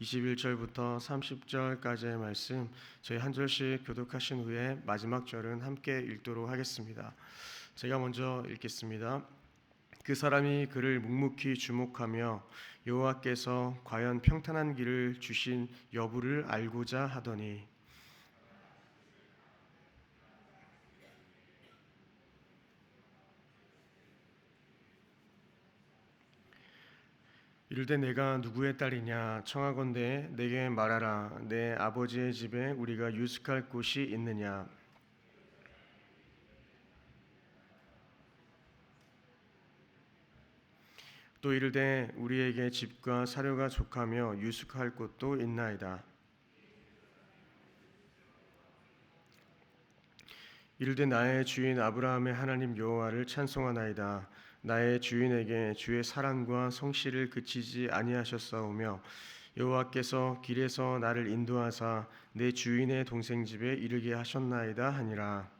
21절부터 30절까지의 말씀 저희 한 절씩 교독하신 후에 마지막 절은 함께 읽도록 하겠습니다. 제가 먼저 읽겠습니다. 그 사람이 그를 묵묵히 주목하며 여호와께서 과연 평탄한 길을 주신 여부를 알고자 하더니 이르되 내가 누구의 딸이냐? 청하건대 내게 말하라. 내 아버지의 집에 우리가 유숙할 곳이 있느냐? 또 이르되 우리에게 집과 사료가 족하며 유숙할 곳도 있나이다. 이르되 나의 주인 아브라함의 하나님 여호와를 찬송하나이다 나의 주인에게 주의 사랑과 성실을 그치지 아니하셨사오며 여호와께서 길에서 나를 인도하사 내 주인의 동생 집에 이르게 하셨나이다 하니라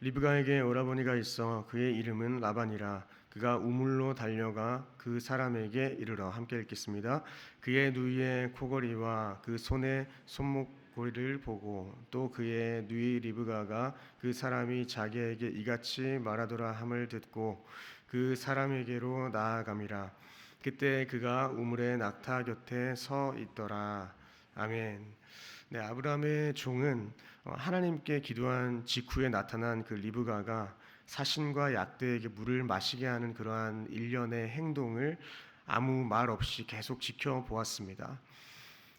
리브가에게 오라버니가 있어 그의 이름은 라반이라 그가 우물로 달려가 그 사람에게 이르러 함께 읽겠습니다. 그의 누이의 코걸이와 그 손의 손목 고리를 보고 또 그의 누이 리브가가 그 사람이 자기에게 이같이 말하더라 함을 듣고 그 사람에게로 나아감이라 그때 그가 우물의 낙타 곁에 서 있더라 아멘. 네, 아브라함의 종은 어, 하나님께 기도한 직후에 나타난 그 리브가가 사신과 약대에게 물을 마시게 하는 그러한 일련의 행동을 아무 말 없이 계속 지켜보았습니다.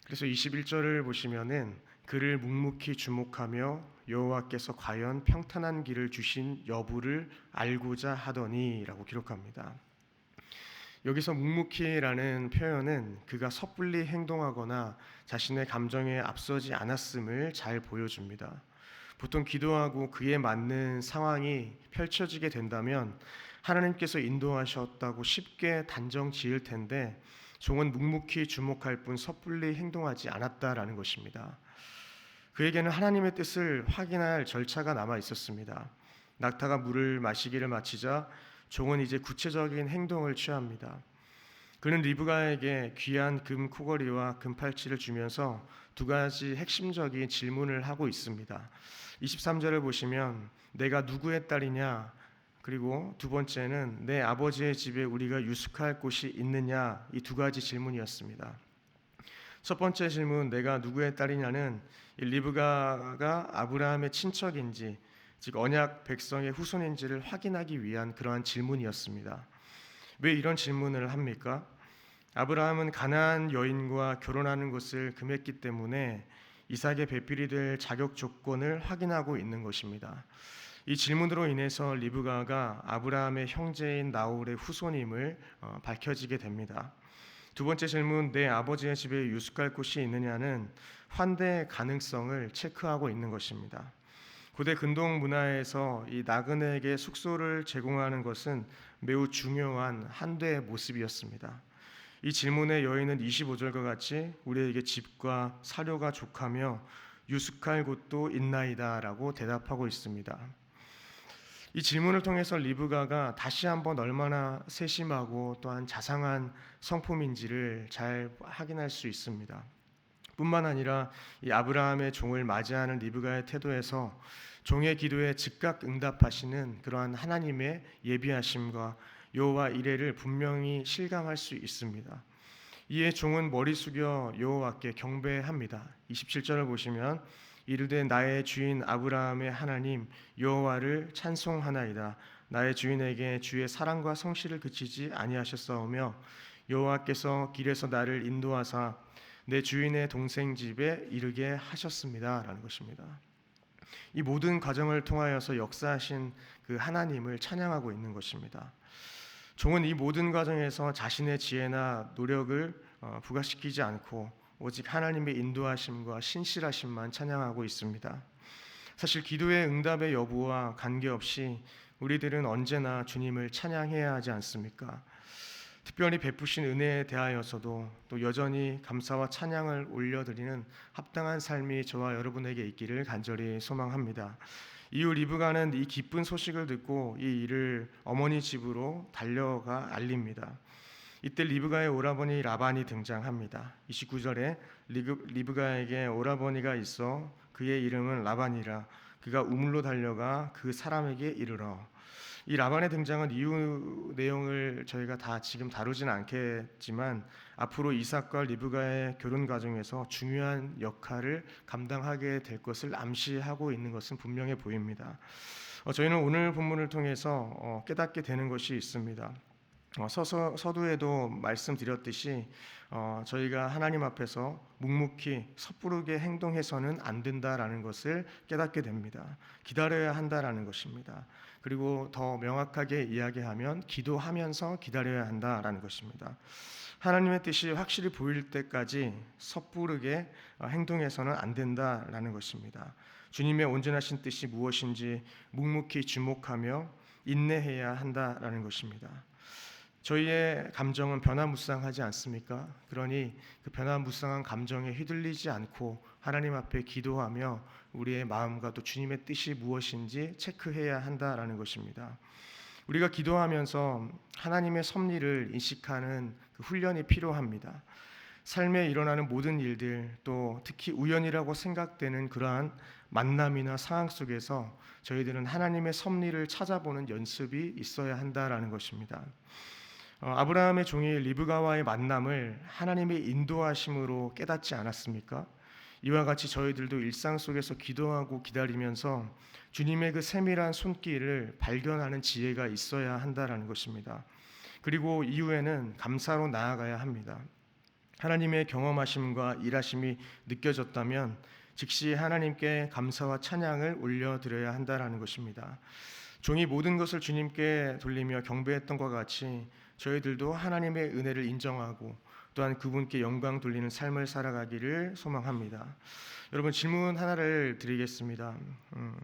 그래서 21절을 보시면은 그를 묵묵히 주목하며 여호와께서 과연 평탄한 길을 주신 여부를 알고자 하더니라고 기록합니다. 여기서 묵묵히라는 표현은 그가 섣불리 행동하거나 자신의 감정에 앞서지 않았음을 잘 보여줍니다. 보통 기도하고 그에 맞는 상황이 펼쳐지게 된다면 하나님께서 인도하셨다고 쉽게 단정 지을 텐데 종은 묵묵히 주목할 뿐 섣불리 행동하지 않았다라는 것입니다. 그에게는 하나님의 뜻을 확인할 절차가 남아 있었습니다. 낙타가 물을 마시기를 마치자 종은 이제 구체적인 행동을 취합니다. 그는 리브가에게 귀한 금 코걸이와 금 팔찌를 주면서 두 가지 핵심적인 질문을 하고 있습니다. 23절을 보시면 내가 누구의 딸이냐 그리고 두 번째는 내 아버지의 집에 우리가 유숙할 곳이 있느냐 이 두 가지 질문이었습니다. 첫 번째 질문 내가 누구의 딸이냐는 리브가가 아브라함의 친척인지 즉 언약 백성의 후손인지를 확인하기 위한 그러한 질문이었습니다. 왜 이런 질문을 합니까? 아브라함은 가나안 여인과 결혼하는 것을 금했기 때문에 이삭의 배필이 될 자격 조건을 확인하고 있는 것입니다. 이 질문으로 인해서 리브가가 아브라함의 형제인 나홀의 후손임을 어, 밝혀지게 됩니다. 두 번째 질문, 내 아버지의 집에 유숙할 곳이 있느냐는 환대 가능성을 체크하고 있는 것입니다. 고대 근동 문화에서 이 나그네에게 숙소를 제공하는 것은 매우 중요한 한대의 모습이었습니다. 이 질문의 여인은 25절과 같이 우리에게 집과 사료가 족하며 유숙할 곳도 있나이다라고 대답하고 있습니다. 이 질문을 통해서 리브가가 다시 한번 얼마나 세심하고 또한 자상한 성품인지를 잘 확인할 수 있습니다. 뿐만 아니라 이 아브라함의 종을 맞이하는 리브가의 태도에서 종의 기도에 즉각 응답하시는 그러한 하나님의 예비하심과 여호와 이레를 분명히 실감할 수 있습니다. 이에 종은 머리 숙여 여호와께 경배합니다. 27절을 보시면 이르되 나의 주인 아브라함의 하나님 여호와를 찬송하나이다. 나의 주인에게 주의 사랑과 성실을 그치지 아니하셨사오며 여호와께서 길에서 나를 인도하사 내 주인의 동생 집에 이르게 하셨습니다라는 것입니다. 이 모든 과정을 통하여서 역사하신 그 하나님을 찬양하고 있는 것입니다. 종은 이 모든 과정에서 자신의 지혜나 노력을 어, 부각시키지 않고 오직 하나님의 인도하심과 신실하심만 찬양하고 있습니다. 사실 기도의 응답의 여부와 관계없이 우리들은 언제나 주님을 찬양해야 하지 않습니까? 특별히 베푸신 은혜에 대하여서도 또 여전히 감사와 찬양을 올려드리는 합당한 삶이 저와 여러분에게 있기를 간절히 소망합니다. 이후 리브가는 이 기쁜 소식을 듣고 이 일을 어머니 집으로 달려가 알립니다. 이때 리브가의 오라버니 라반이 등장합니다. 29절에 리브가에게 오라버니가 있어 그의 이름은 라반이라 그가 우물로 달려가 그 사람에게 이르러 이 라반의 등장은 이후 내용을 저희가 다 지금 다루지는 않겠지만 앞으로 이삭과 리브가의 결혼 과정에서 중요한 역할을 감당하게 될 것을 암시하고 있는 것은 분명해 보입니다. 어, 저희는 오늘 본문을 통해서 어, 깨닫게 되는 것이 있습니다. 어, 서서, 서두에도 말씀드렸듯이 어, 저희가 하나님 앞에서 묵묵히 섣부르게 행동해서는 안 된다라는 것을 깨닫게 됩니다. 기다려야 한다라는 것입니다. 그리고 더 명확하게 이야기하면 기도하면서 기다려야 한다라는 것입니다. 하나님의 뜻이 확실히 보일 때까지 섣부르게 어, 행동해서는 안 된다라는 것입니다. 주님의 온전하신 뜻이 무엇인지 묵묵히 주목하며 인내해야 한다라는 것입니다. 저희의 감정은 변화무쌍하지 않습니까? 그러니 그 변화무쌍한 감정에 휘둘리지 않고 하나님 앞에 기도하며 우리의 마음과 또 주님의 뜻이 무엇인지 체크해야 한다라는 것입니다. 우리가 기도하면서 하나님의 섭리를 인식하는 그 훈련이 필요합니다. 삶에 일어나는 모든 일들 또 특히 우연이라고 생각되는 그러한 만남이나 상황 속에서 저희들은 하나님의 섭리를 찾아보는 연습이 있어야 한다라는 것입니다. 어, 아브라함의 종이 리브가와의 만남을 하나님의 인도하심으로 깨닫지 않았습니까? 이와 같이 저희들도 일상 속에서 기도하고 기다리면서 주님의 그 세밀한 손길을 발견하는 지혜가 있어야 한다라는 것입니다. 그리고 이후에는 감사로 나아가야 합니다. 하나님의 경험하심과 일하심이 느껴졌다면 즉시 하나님께 감사와 찬양을 올려드려야 한다라는 것입니다. 종이 모든 것을 주님께 돌리며 경배했던 것 같이 저희들도 하나님의 은혜를 인정하고 또한 그분께 영광 돌리는 삶을 살아가기를 소망합니다. 여러분 질문 하나를 드리겠습니다. 음,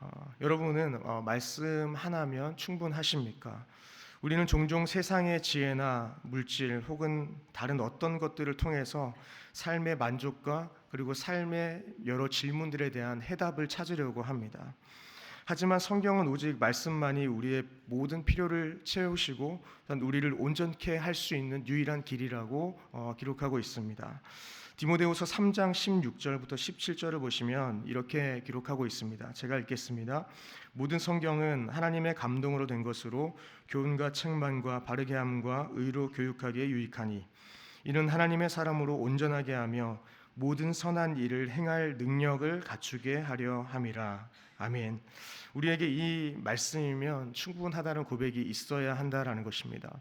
어, 여러분은 어, 말씀 하나면 충분하십니까? 우리는 종종 세상의 지혜나 물질 혹은 다른 어떤 것들을 통해서 삶의 만족과 그리고 삶의 여러 질문들에 대한 해답을 찾으려고 합니다. 하지만 성경은 오직 말씀만이 우리의 모든 필요를 채우시고 우리를 온전케 할 수 있는 유일한 길이라고 어, 기록하고 있습니다. 디모데후서 3장 16절부터 17절을 보시면 이렇게 기록하고 있습니다. 제가 읽겠습니다. 모든 성경은 하나님의 감동으로 된 것으로 교훈과 책망과 바르게 함과 의로 교육하기에 유익하니 이는 하나님의 사람으로 온전하게 하며 모든 선한 일을 행할 능력을 갖추게 하려 함이라. 아멘. 우리에게 이 말씀이면 충분하다는 고백이 있어야 한다라는 것입니다.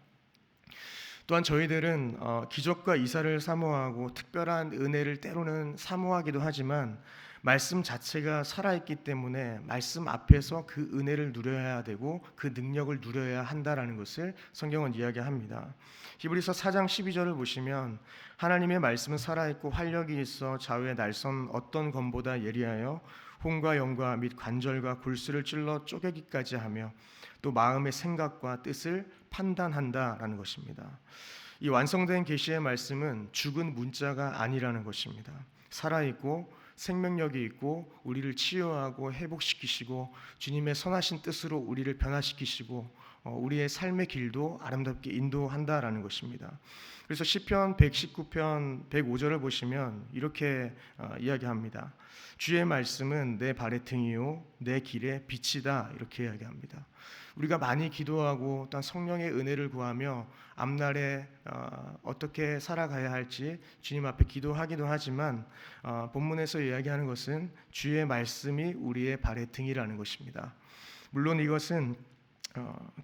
또한 저희들은 어, 기적과 이사를 사모하고 특별한 은혜를 때로는 사모하기도 하지만 말씀 자체가 살아있기 때문에 말씀 앞에서 그 은혜를 누려야 되고 그 능력을 누려야 한다라는 것을 성경은 이야기합니다. 히브리서 4장 12절을 보시면 하나님의 말씀은 살아있고 활력이 있어 좌우에 날선 어떤 검보다 예리하여 혼과 영과 및 관절과 골수를 찔러 쪼개기까지 하며 또 마음의 생각과 뜻을 판단한다라는 것입니다. 이 완성된 계시의 말씀은 죽은 문자가 아니라는 것입니다. 살아 있고 생명력이 있고 우리를 치유하고 회복시키시고 주님의 선하신 뜻으로 우리를 변화시키시고 어, 우리의 삶의 길도 아름답게 인도한다라는 것입니다. 그래서 시편 119편 105절을 보시면 이렇게 어, 이야기합니다. 주의 말씀은 내 발의 등이요 내 길의 빛이다 이렇게 이야기합니다. 우리가 많이 기도하고 또 성령의 은혜를 구하며 앞날에 어, 떻게 살아가야 할지 주님 앞에 기도하기도 하지만 어, 본문에서 이야기하는 것은 주의 말씀이 우리의 발의 등이라는 것입니다. 물론 이것은 어,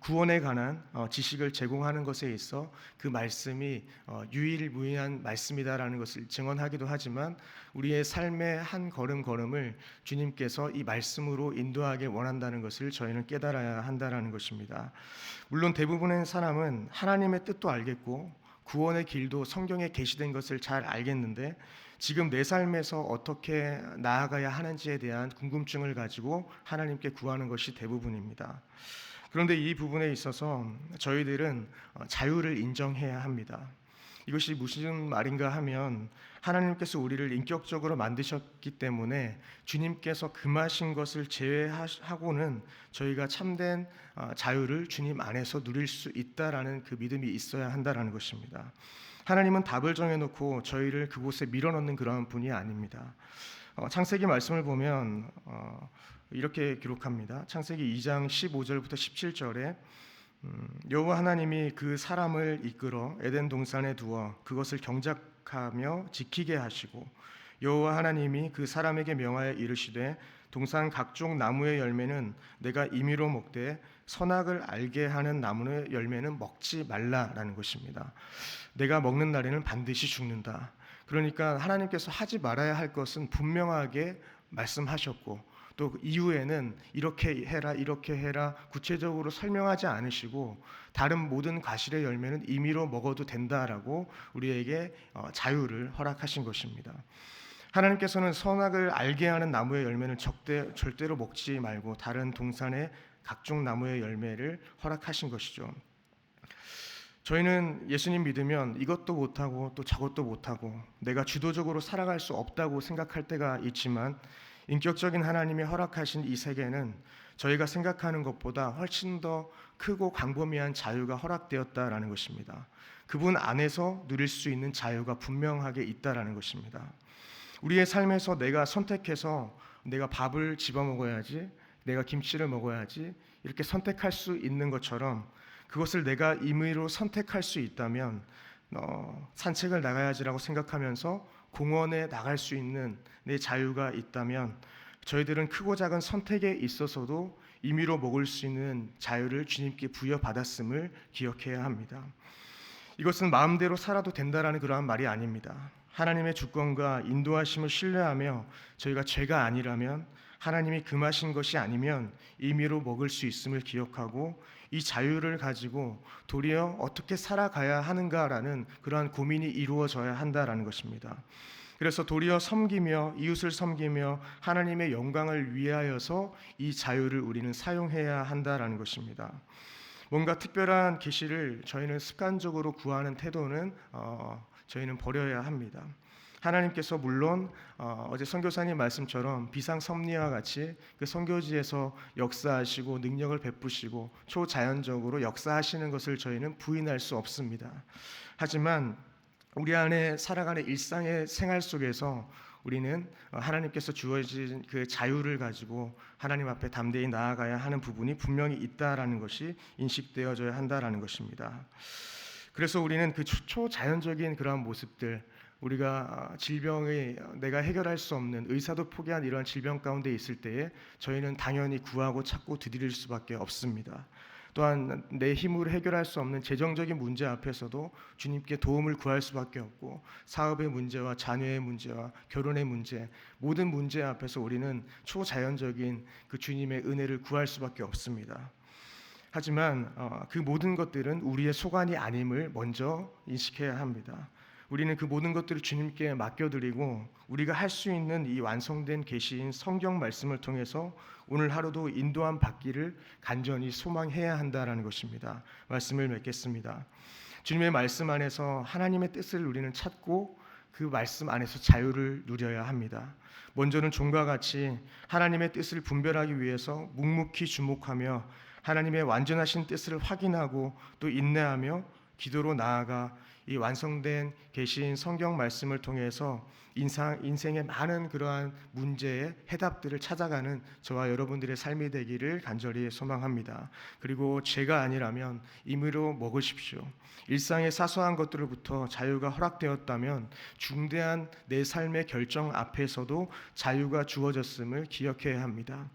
구원에 관한 어, 지식을 제공하는 것에 있어 그 말씀이 어, 유일무이한 말씀이다라는 것을 증언하기도 하지만 우리의 삶의 한 걸음 걸음을 주님께서 이 말씀으로 인도하게 원한다는 것을 저희는 깨달아야 한다라는 것입니다. 물론 대부분의 사람은 하나님의 뜻도 알겠고 구원의 길도 성경에 게시된 것을 잘 알겠는데 지금 내 삶에서 어떻게 나아가야 하는지에 대한 궁금증을 가지고 하나님께 구하는 것이 대부분입니다. 그런데 이 부분에 있어서 저희들은 어, 자유를 인정해야 합니다. 이것이 무슨 말인가 하면 하나님께서 우리를 인격적으로 만드셨기 때문에 주님께서 금하신 것을 제외하고는 저희가 참된 어, 자유를 주님 안에서 누릴 수 있다라는 그 믿음이 있어야 한다라는 것입니다. 하나님은 답을 정해놓고 저희를 그곳에 밀어넣는 그러한 분이 아닙니다. 어, 창세기 말씀을 보면 어, 이렇게 기록합니다. 창세기 2장 15절부터 17절에 음, 여호와 하나님이 그 사람을 이끌어 에덴 동산에 두어 그것을 경작하며 지키게 하시고 여호와 하나님이 그 사람에게 명하여 이르시되 동산 각종 나무의 열매는 내가 임의로 먹되 선악을 알게 하는 나무의 열매는 먹지 말라라는 것입니다. 내가 먹는 날에는 반드시 죽는다. 그러니까 하나님께서 하지 말아야 할 것은 분명하게 말씀하셨고 또 이후에는 이렇게 해라 이렇게 해라 구체적으로 설명하지 않으시고 다른 모든 과실의 열매는 임의로 먹어도 된다라고 우리에게 어, 자유를 허락하신 것입니다. 하나님께서는 선악을 알게 하는 나무의 열매는 적대, 절대로 먹지 말고 다른 동산의 각종 나무의 열매를 허락하신 것이죠. 저희는 예수님 믿으면 이것도 못하고 또 저것도 못하고 내가 주도적으로 살아갈 수 없다고 생각할 때가 있지만 인격적인 하나님이 허락하신 이 세계는 저희가 생각하는 것보다 훨씬 더 크고 광범위한 자유가 허락되었다라는 것입니다. 그분 안에서 누릴 수 있는 자유가 분명하게 있다라는 것입니다. 우리의 삶에서 내가 선택해서 내가 밥을 집어 먹어야지, 내가 김치를 먹어야지 이렇게 선택할 수 있는 것처럼 그것을 내가 임의로 선택할 수 있다면 어, 산책을 나가야지라고 생각하면서 공원에 나갈 수 있는 내 자유가 있다면 저희들은 크고 작은 선택에 있어서도 임의로 먹을 수 있는 자유를 주님께 부여받았음을 기억해야 합니다. 이것은 마음대로 살아도 된다라는 그러한 말이 아닙니다. 하나님의 주권과 인도하심을 신뢰하며 저희가 죄가 아니라면 하나님이 금하신 것이 아니면 임의로 먹을 수 있음을 기억하고 이 자유를 가지고 도리어 어떻게 살아가야 하는가라는 그러한 고민이 이루어져야 한다라는 것입니다. 그래서 도리어 섬기며 이웃을 섬기며 하나님의 영광을 위하여서 이 자유를 우리는 사용해야 한다라는 것입니다. 뭔가 특별한 계시를 저희는 습관적으로 구하는 태도는 어, 저희는 버려야 합니다. 하나님께서 물론 어, 제 선교사님 말씀처럼 비상 섭리와 같이 그 선교지에서 역사하시고 능력을 베푸시고 초자연적으로 역사하시는 것을 저희는 부인할 수 없습니다. 하지만 우리 안에 살아가는 일상의 생활 속에서 우리는 하나님께서 주어진 그 자유를 가지고 하나님 앞에 담대히 나아가야 하는 부분이 분명히 있다라는 것이 인식되어져야 한다라는 것입니다. 그래서 우리는 그 초자연적인 그러한 모습들 우리가 질병의 내가 해결할 수 없는 의사도 포기한 이러한 질병 가운데 있을 때에 저희는 당연히 구하고 찾고 드릴 수밖에 없습니다. 또한 내 힘으로 해결할 수 없는 재정적인 문제 앞에서도 주님께 도움을 구할 수밖에 없고 사업의 문제와 자녀의 문제와 결혼의 문제 모든 문제 앞에서 우리는 초자연적인 그 주님의 은혜를 구할 수밖에 없습니다. 하지만 어, 그 모든 것들은 우리의 소관이 아님을 먼저 인식해야 합니다. 우리는 그 모든 것들을 주님께 맡겨드리고 우리가 할 수 있는 이 완성된 계시인 성경 말씀을 통해서 오늘 하루도 인도함 받기를 간절히 소망해야 한다라는 것입니다. 말씀을 맺겠습니다. 주님의 말씀 안에서 하나님의 뜻을 우리는 찾고 그 말씀 안에서 자유를 누려야 합니다. 먼저는 종과 같이 하나님의 뜻을 분별하기 위해서 묵묵히 주목하며 하나님의 완전하신 뜻을 확인하고 또 인내하며 기도로 나아가 이 완성된 계신 성경 말씀을 통해서 인상, 인생의 많은 그러한 문제의 해답들을 찾아가는 저와 여러분들의 삶이 되기를 간절히 소망합니다. 그리고 죄가 아니라면 임의로 먹으십시오. 일상의 사소한 것들로부터 자유가 허락되었다면 중대한 내 삶의 결정 앞에서도 자유가 주어졌음을 기억해야 합니다.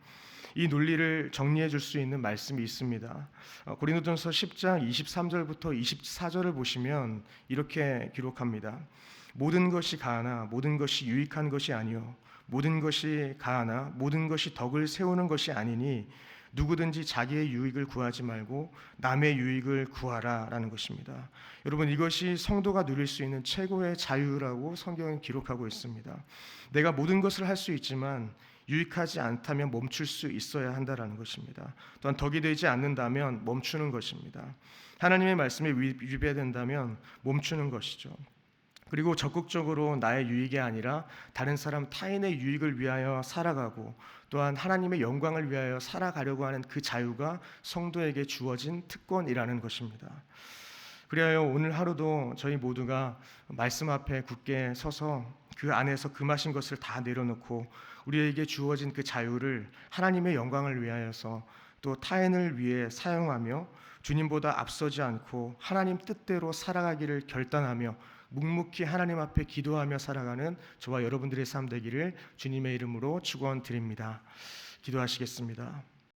이 논리를 정리해 줄 수 있는 말씀이 있습니다. 어, 고린도전서 10장 23절부터 24절을 보시면 이렇게 기록합니다. 모든 것이 가하나 모든 것이 유익한 것이 아니요 모든 것이 가하나 모든 것이 덕을 세우는 것이 아니니 누구든지 자기의 유익을 구하지 말고 남의 유익을 구하라라는 것입니다. 여러분 이것이 성도가 누릴 수 있는 최고의 자유라고 성경은 기록하고 있습니다. 내가 모든 것을 할 수 있지만 유익하지 않다면 멈출 수 있어야 한다라는 것입니다. 또한 덕이 되지 않는다면 멈추는 것입니다. 하나님의 말씀에 위- 위배된다면 멈추는 것이죠. 그리고 적극적으로 나의 유익이 아니라 다른 사람 타인의 유익을 위하여 살아가고 또한 하나님의 영광을 위하여 살아가려고 하는 그 자유가 성도에게 주어진 특권이라는 것입니다. 그리하여 오늘 하루도 저희 모두가 말씀 앞에 굳게 서서 그 안에서 금하신 것을 다 내려놓고 우리에게 주어진 그 자유를 하나님의 영광을 위하여서 또 타인을 위해 사용하며 주님보다 앞서지 않고 하나님 뜻대로 살아가기를 결단하며 묵묵히 하나님 앞에 기도하며 살아가는 저와 여러분들의 삶 되기를 주님의 이름으로 축원드립니다. 기도하시겠습니다.